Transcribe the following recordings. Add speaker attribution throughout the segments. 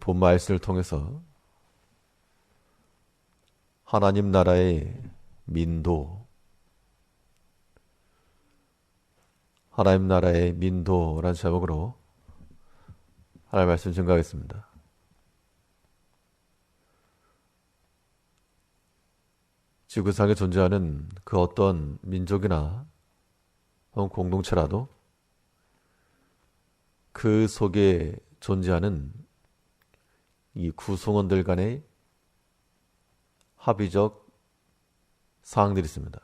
Speaker 1: 본 말씀을 통해서 하나님 나라의 민도, 하나님 나라의 민도라는 제목으로 하나님 말씀 증가하겠습니다. 지구상에 존재하는 그 어떤 민족이나 혹은 공동체라도 그 속에 존재하는 이 구성원들 간의 합의적 사항들이 있습니다.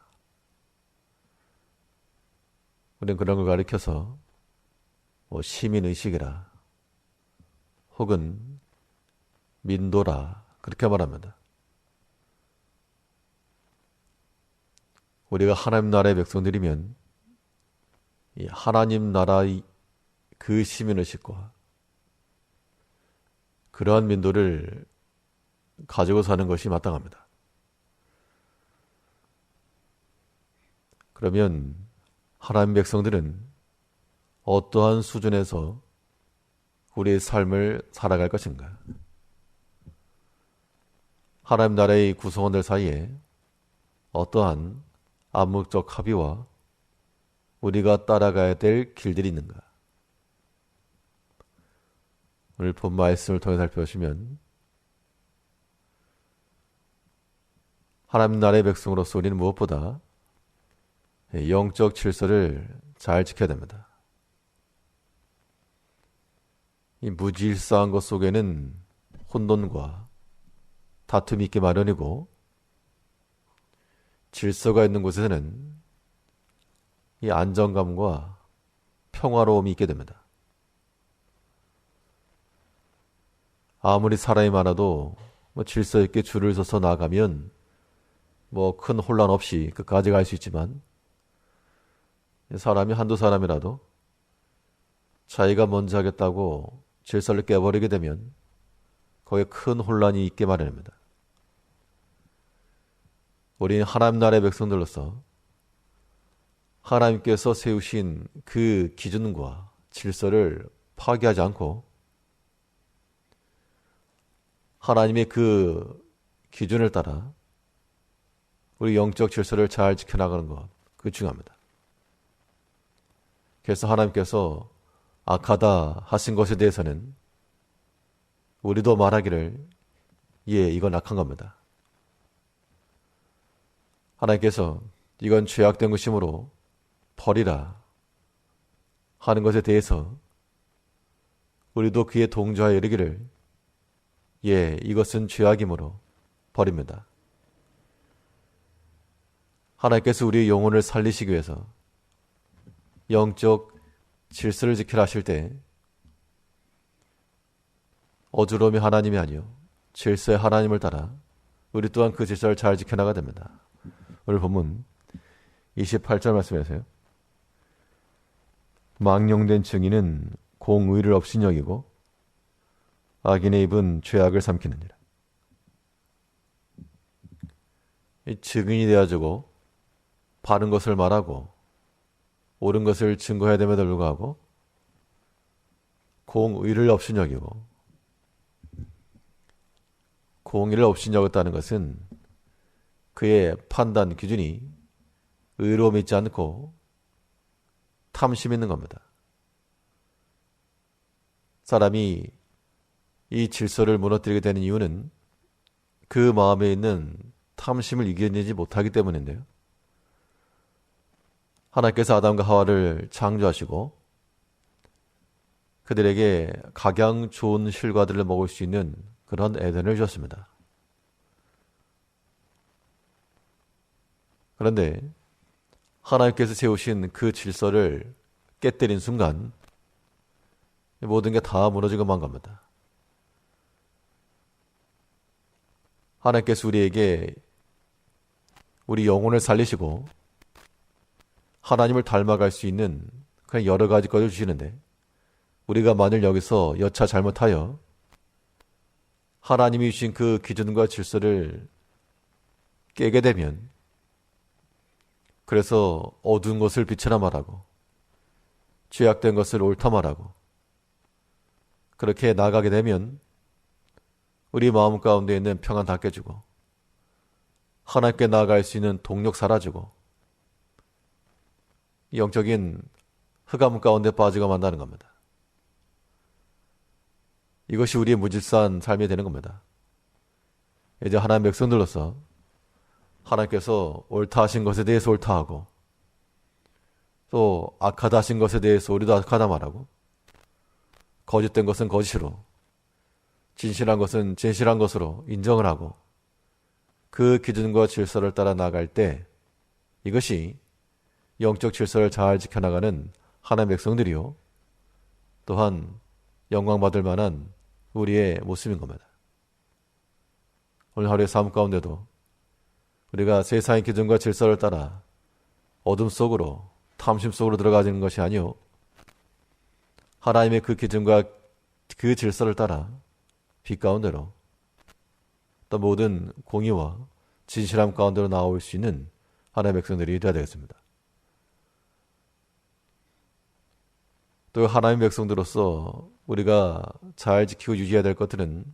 Speaker 1: 우리는 그런 걸 가리켜서 뭐 시민의식이라 혹은 민도라 그렇게 말합니다. 우리가 하나님 나라의 백성들이면 이 하나님 나라의 그 시민의식과 그러한 민도를 가지고 사는 것이 마땅합니다. 그러면 하나님 백성들은 어떠한 수준에서 우리의 삶을 살아갈 것인가? 하나님 나라의 구성원들 사이에 어떠한 암묵적 합의와 우리가 따라가야 될 길들이 있는가? 오늘 본 말씀을 통해 살펴보시면 하나님 나라의 백성으로서 우리는 무엇보다 영적 질서를 잘 지켜야 됩니다. 이 무질서한 것 속에는 혼돈과 다툼이 있기 마련이고 질서가 있는 곳에는 이 안정감과 평화로움이 있게 됩니다. 아무리 사람이 많아도 뭐 질서 있게 줄을 서서 나가면 뭐 큰 혼란 없이 끝까지 갈 수 있지만 사람이 한두 사람이라도 자기가 먼저 하겠다고 질서를 깨버리게 되면 거기에 큰 혼란이 있게 마련입니다. 우리는 하나님 나라의 백성들로서 하나님께서 세우신 그 기준과 질서를 파괴하지 않고 하나님의 그 기준을 따라 우리 영적 질서를 잘 지켜나가는 것, 그 중요합니다. 그래서 하나님께서 악하다 하신 것에 대해서는 우리도 말하기를 예, 이건 악한 겁니다. 하나님께서 이건 죄악된 것이므로 버리라 하는 것에 대해서 우리도 그에 동조하여 이르기를 예, 이것은 죄악이므로 버립니다. 하나님께서 우리의 영혼을 살리시기 위해서 영적 질서를 지키라 하실 때 어주러움이 하나님이 아니요 질서의 하나님을 따라 우리 또한 그 질서를 잘 지켜나가야 됩니다. 오늘 본문 28절 말씀하세요. 망령된 증인은 공의를 없인 여기고 악인의 입은 죄악을 삼키느니라. 증인이 되어주고 바른 것을 말하고 옳은 것을 증거해야 됨에도 불구하고 공의를 없인 여기고 공의를 없인 여겼다는 것은 그의 판단 기준이 의로움 있지 않고 탐심 있는 겁니다. 사람이 이 질서를 무너뜨리게 되는 이유는 그 마음에 있는 탐심을 이겨내지 못하기 때문인데요. 하나님께서 아담과 하와를 창조하시고 그들에게 각양 좋은 실과들을 먹을 수 있는 그런 에덴을 주셨습니다. 그런데 하나님께서 세우신 그 질서를 깨뜨린 순간 모든 게 다 무너지고 만 겁니다. 하나님께서 우리에게 우리 영혼을 살리시고 하나님을 닮아갈 수 있는 그냥 여러 가지 것을 주시는데 우리가 만일 여기서 여차 잘못하여 하나님이 주신 그 기준과 질서를 깨게 되면 그래서 어두운 것을 빛이라 말하고 죄악된 것을 옳다 말하고 그렇게 나가게 되면 우리 마음 가운데 있는 평안 다 깨주고 하나님께 나아갈 수 있는 동력 사라지고 영적인 흑암 가운데 빠지고 만다는 겁니다. 이것이 우리의 무질서한 삶이 되는 겁니다. 이제 하나님 백성들로서 하나님께서 옳다 하신 것에 대해서 옳다 하고 또 악하다 하신 것에 대해서 우리도 악하다 말하고 거짓된 것은 거짓으로 진실한 것은 진실한 것으로 인정을 하고 그 기준과 질서를 따라 나갈 때 이것이 영적 질서를 잘 지켜나가는 하나님의 백성들이요. 또한 영광받을 만한 우리의 모습인 겁니다. 오늘 하루의 삶 가운데도 우리가 세상의 기준과 질서를 따라 어둠 속으로 탐심 속으로 들어가는 것이 아니요. 하나님의 그 기준과 그 질서를 따라 빛 가운데로 또 모든 공의와 진실함 가운데로 나올 수 있는 하나님의 백성들이 되어야 되겠습니다. 또 하나님 백성들로서 우리가 잘 지키고 유지해야 될 것들은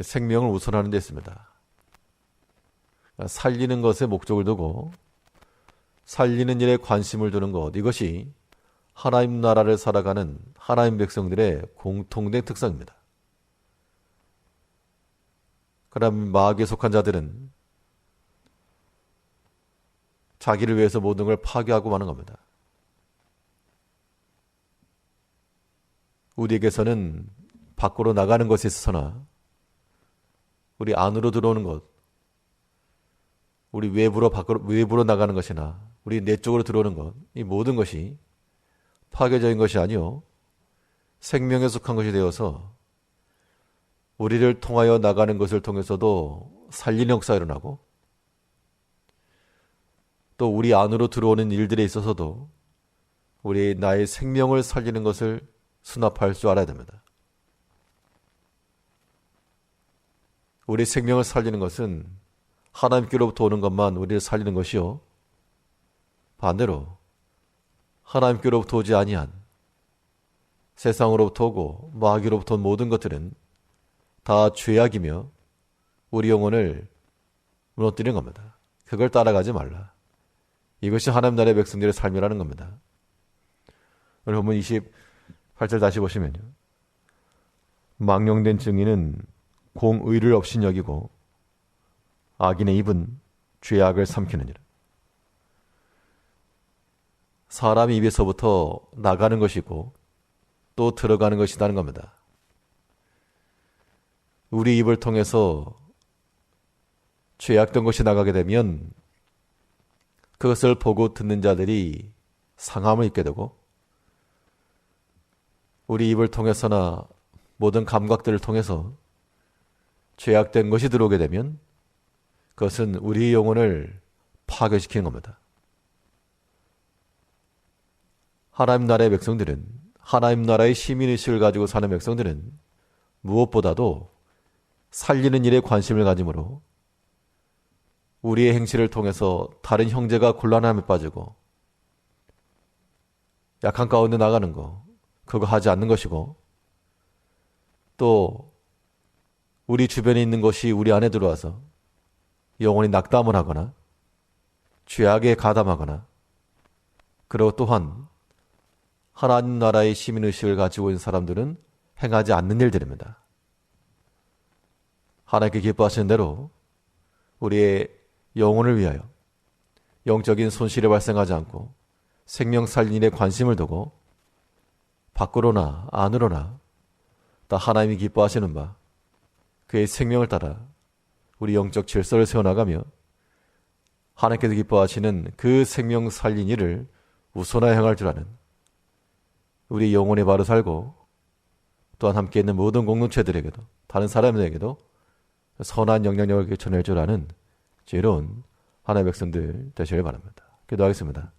Speaker 1: 생명을 우선하는 데 있습니다. 살리는 것에 목적을 두고 살리는 일에 관심을 두는 것 이것이 하나님 나라를 살아가는 하나님 백성들의 공통된 특성입니다. 그럼 마귀에 속한 자들은 자기를 위해서 모든 걸 파괴하고 마는 겁니다. 우리에게서는 밖으로 나가는 것에 있어서나 우리 안으로 들어오는 것, 우리 외부로 밖으로 외부로 나가는 것이나 우리 내 쪽으로 들어오는 것, 이 모든 것이 파괴적인 것이 아니요 생명에 속한 것이 되어서 우리를 통하여 나가는 것을 통해서도 살리는 역사가 일어나고 또 우리 안으로 들어오는 일들에 있어서도 우리 나의 생명을 살리는 것을 수납할 줄 알아야 됩니다. 우리 생명을 살리는 것은 하나님께로부터 오는 것만 우리를 살리는 것이요. 반대로 하나님께로부터 오지 아니한 세상으로부터 오고 마귀로부터 온 모든 것들은 다 죄악이며 우리 영혼을 무너뜨리는 겁니다. 그걸 따라가지 말라. 이것이 하나님 나라의 백성들의 삶이라는 겁니다. 오늘 본문 28절 다시 보시면요. 망령된 증인은 공의를 없인 여기고 악인의 입은 죄악을 삼키느니라. 사람 입에서부터 나가는 것이고 또 들어가는 것이라는 겁니다. 우리 입을 통해서 죄악된 것이 나가게 되면 그것을 보고 듣는 자들이 상함을 입게 되고 우리 입을 통해서나 모든 감각들을 통해서 죄악된 것이 들어오게 되면 그것은 우리 영혼을 파괴시키는 겁니다. 하나님 나라의 백성들은 하나님 나라의 시민의식을 가지고 사는 백성들은 무엇보다도 살리는 일에 관심을 가지므로 우리의 행실을 통해서 다른 형제가 곤란함에 빠지고 약한 가운데 나가는 거 그거 하지 않는 것이고 또 우리 주변에 있는 것이 우리 안에 들어와서 영원히 낙담을 하거나 죄악에 가담하거나 그리고 또한 하나님 나라의 시민의식을 가지고 있는 사람들은 행하지 않는 일들입니다. 하나님께 기뻐하시는 대로 우리의 영혼을 위하여 영적인 손실이 발생하지 않고 생명 살린 일에 관심을 두고 밖으로나 안으로나 다 하나님이 기뻐하시는 바 그의 생명을 따라 우리 영적 질서를 세워나가며 하나님께서 기뻐하시는 그 생명 살린 일을 우선하여 행할 줄 아는 우리 영혼이 바로 살고 또한 함께 있는 모든 공동체들에게도 다른 사람들에게도 선한 영향력을 전할 줄 아는 지혜로운 하나의 백성들 되시길 바랍니다. 기도하겠습니다.